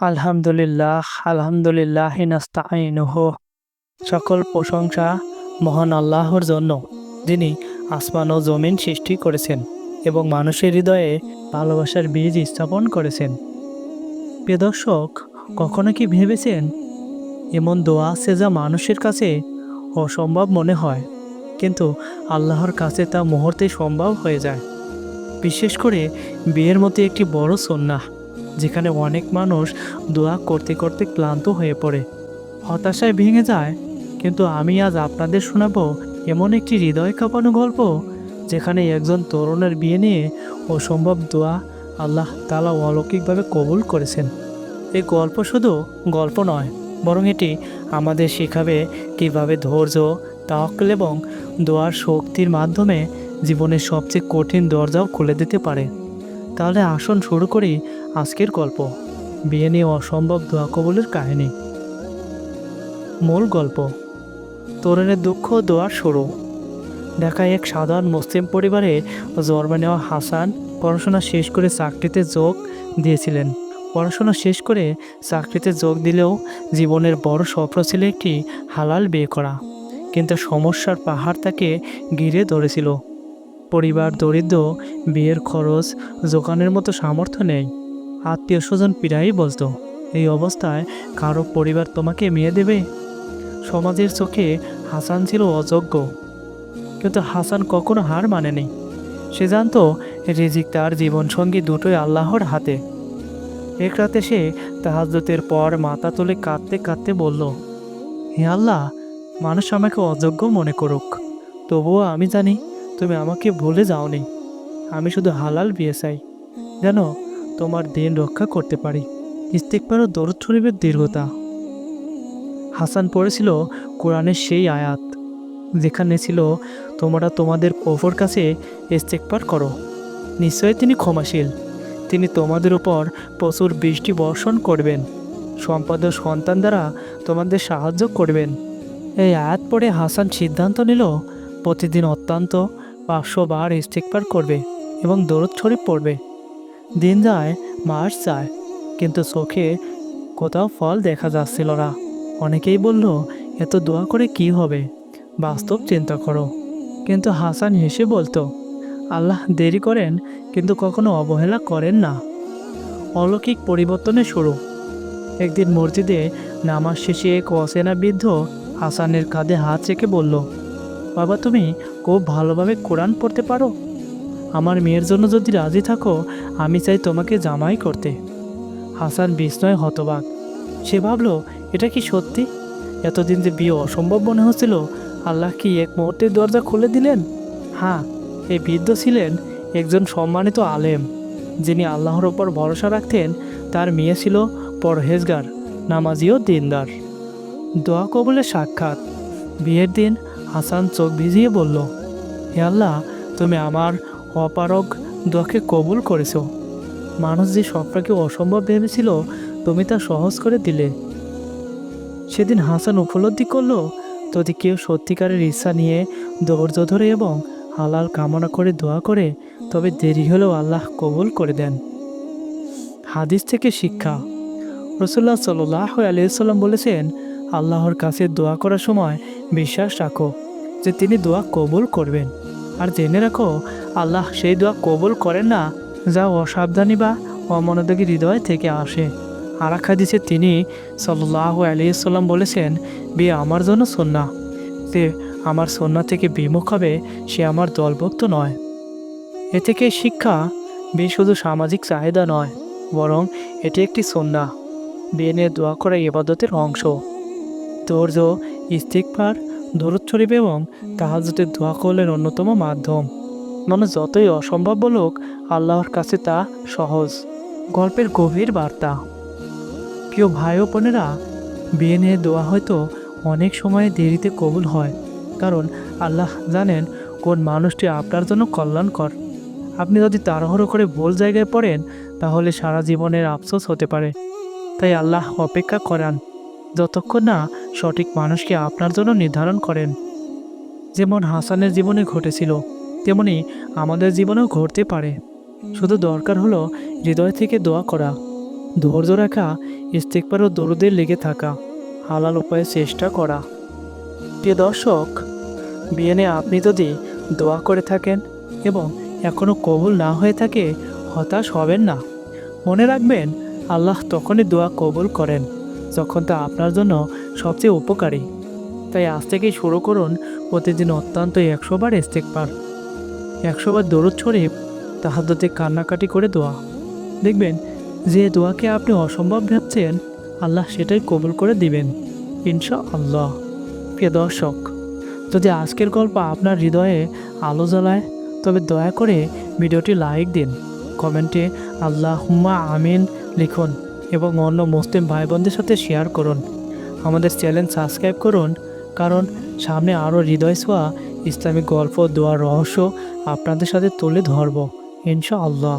আলহামদুলিল্লাহ আলহামদুলিল্লাহ নাস্তাইনুহু। সকল প্রশংসা মহান আল্লাহর জন্য, যিনি আসমান ও জমিন সৃষ্টি করেছেন এবং মানুষের হৃদয়ে ভালোবাসার বীজ স্থাপন করেছেন। প্রিয় দর্শক, কখনো কি ভেবেছেন, এমন দোয়া আছে যা মানুষের কাছে অসম্ভব মনে হয়, কিন্তু আল্লাহর কাছে তা মুহূর্তে সম্ভব হয়ে যায়? বিশেষ করে বিয়ের মতো একটি বড় সন্না যেখানে অনেক মানুষ দোয়া করতে করতে ক্লান্ত হয়ে পড়ে। হতাশায় ভেঙে যায়। কিন্তু আমি আজ আপনাদের শোনাবো এমন একটি হৃদয় কাঁপানো গল্প, যেখানে একজন তরুণের বিয়ে নিয়ে অসম্ভব দোয়া আল্লাহ তালা অলৌকিকভাবে কবুল করেছেন। এই গল্প শুধু গল্প নয়, বরং এটি আমাদের শেখাবে কীভাবে ধৈর্য, তাওয়াক্কুল এবং দোয়ার শক্তির মাধ্যমে জীবনের সবচেয়ে কঠিন দরজাও খুলে দিতে পারে। তাহলে আসুন শুরু করি আজকের গল্প। বিয়ে নিয়ে অসম্ভব দোয়া কবুলের কাহিনী। মূল গল্প। তরুণের দুঃখ দোয়ার শুরু। ঢাকায় এক সাধারণ মুসলিম পরিবারে জন্ম নেওয়া হাসান পড়াশোনা শেষ করে চাকরিতে যোগ দিয়েছিলেন। পড়াশোনা শেষ করে চাকরিতে যোগ দিলেও জীবনের বড় স্বপ্ন ছিল একটি হালাল বিয়ে করা। কিন্তু সমস্যার পাহাড় তাকে ঘিরে ধরেছিল। পরিবার, দরিদ্র, বিয়ের খরচ জোগানের মতো সামর্থ্য নেই। আত্মীয় স্বজন পীড়াই বলতো, এই অবস্থায় কারও পরিবার তোমাকে মেয়ে দেবে? সমাজের চোখে হাসান ছিল অযোগ্য। কিন্তু হাসান কখনো হার মানেনি। সে জানতো রিজিক তার জীবনসঙ্গী দুটোই আল্লাহর হাতে। এক রাতে সে তাহাজতের পর মাথা তুলে কাঁদতে কাঁদতে বলল, হে আল্লাহ, মানুষ আমাকে অযোগ্য মনে করুক, তবুও আমি জানি তুমি আমাকে ভুলে যাওনি। আমি শুধু হালাল বিয়ে চাই যেন তোমার দিন রক্ষা করতে পারি। ইস্তেকবার ও দরদ শরীফের দীর্ঘতা। হাসান পড়েছিল কোরআনের সেই আয়াত। যেখানে ছিল, তোমরা তোমাদের প্রভুর কাছে ইস্তেকবার করো। নিশ্চয়ই তিনি ক্ষমাশীল। তিনি তোমাদের ওপর প্রচুর বৃষ্টি বর্ষণ করবেন। সম্পদ সন্তান দ্বারা তোমাদের সাহায্য করবেন। এই আয়াত পড়ে হাসান সিদ্ধান্ত নিল, প্রতিদিন অত্যন্ত পাঁচশো বার ইস্তেকবার করবে এবং দরদ শরীফ পড়বে। দিন যায়, মাস যায়, কিন্তু চোখে কোথাও ফল দেখা যাচ্ছিল না। অনেকেই বলল, এত দোয়া করে কি হবে? বাস্তব চিন্তা করো। কিন্তু হাসান হেসে বলতো, আল্লাহ দেরি করেন, কিন্তু কখনো অবহেলা করেন না। অলৌকিক পরিবর্তনের শুরু। একদিন মসজিদে নামাজ শেষে এক অচেনা বৃদ্ধ হাসানের কাঁধে হাত রেখে বলল বাবা, তুমি খুব ভালোভাবে কোরআন পড়তে পারো। আমার মেয়ের জন্য যদি রাজি থাকো, আমি চাই তোমাকে জামাই করতে। হাসান বিস্ময় হতবাক। সে ভাবল, এটা কি সত্যি? এতদিন যে বিয়ে অসম্ভব মনে হচ্ছিল, আল্লাহ কি এক মুহূর্তের দরজা খুলে দিলেন? হ্যাঁ এই বৃদ্ধ ছিলেন একজন সম্মানিত আলেম, যিনি আল্লাহর ওপর ভরসা রাখতেন। তার মেয়ে ছিল পরহেজগার, নামাজিও দিনদার। দোয়া কবুলের সাক্ষাৎ। বিয়ের দিন হাসান চোখ ভিজিয়ে বলল, হে আল্লাহ, তুমি আমার অপারগ দোয়াকে কবুল করেছ। মানুষ যে স্বপ্নকে অসম্ভব ভেবেছিল, তুমি তা সহজ করে দিলে। সেদিন হাসান উপলব্ধি করল, যদি কেউ সত্যিকারের ইচ্ছা নিয়ে ধৈর্য ধরে এবং হালাল কামনা করে দোয়া করে, তবে দেরি হলেও আল্লাহ কবুল করে দেন। হাদিস থেকে শিক্ষা। রসুল্লাহ সাল্লাহ আলিয়াল্লাম বলেছেন, আল্লাহর কাছে দোয়া করার সময় বিশ্বাস রাখো। যে তিনি দোয়া কবুল করবেন। আর জেনে রাখো, আল্লাহ সেই দোয়া কবুল করেন না, যা অসাবধানী বা অমনোযোগী হৃদয় থেকে আসে। আর হাদিসে তিনি সাল্লাহ আলিয়াল্লাম বলেছেন, বিয়ে আমার জন্য সন্না যে আমার সন্না থেকে বিমুখ হবে, সে আমার দলভুক্ত নয়। এ থেকে শিক্ষা, বিয়ে শুধু সামাজিক চাহিদা নয়, বরং এটি একটি সন্না বিয়ে নিয়ে দোয়া করা ইবাদতের অংশ। ধৈর্য ইস্তিকবার দরদ শরীফ এবং তাহাজতের দোয়া করলেন অন্যতম মাধ্যম। মানে যতই অসম্ভব বলুক, আল্লাহর কাছে তা সহজ। গল্পের গভীর বার্তা। প্রিয় ভাই ও বোনেরা, বিয়ে নিয়ে দোয়া হয়তো অনেক সময় দেরিতে কবুল হয়, কারণ আল্লাহ জানেন কোন মানুষটি আপনার জন্য কল্যাণকর। আপনি যদি তাড়াহুড়ো করে ভুল জায়গায় পড়েন, তাহলে সারা জীবনের আফসোস হতে পারে। তাই আল্লাহ অপেক্ষা করান। যতক্ষণ না সঠিক মানুষকে আপনার জন্য নির্ধারণ করেন। যেমন হাসানের জীবনে ঘটেছিল, তেমনি আমাদের জীবনেও ঘটতে পারে। শুধু দরকার হলো হৃদয় থেকে দোয়া করা, ধৈর্য রাখা, ইস্তেকবার ও দরুদের লেগে থাকা, হালাল উপায়ে চেষ্টা করা। প্রিয় দর্শক, বিয়েনে আপনি যদি দোয়া করে থাকেন এবং এখনও কবুল না হয়ে থাকে, হতাশ হবেন না। মনে রাখবেন, আল্লাহ তখনই দোয়া কবুল করেন, যখন তা আপনার জন্য সবচেয়ে উপকারী। তাই আজ থেকেই শুরু করুন প্রতিদিন অত্যন্ত একশো বার। ইস্তেকবার একশো বার দরুদ শরীফ তাহাদ্দতে কান্নাকাটি করে দোয়া। দেখবেন, যে দোয়াকে আপনি অসম্ভব ভাবছেন, আল্লাহ সেটাই কবুল করে দিবেন ইনশা আল্লাহ প্রিয় দর্শক, যদি আজকের গল্প আপনার হৃদয়ে আলো জ্বালায়, তবে দয়া করে ভিডিওটি লাইক দিন। কমেন্টে আল্লাহ হুম্মা আমিন লিখুন এবং অন্য মুসলিম ভাই বোনদের সাথে শেয়ার করুন। আমাদের চ্যানেল সাবস্ক্রাইব করুন, কারণ সামনে আরও হৃদয় ছোঁয়া ইসলামিক গল্প, দোয়ার রহস্য আপনাদের সাথে তুলে ধরব ইনশা আল্লাহ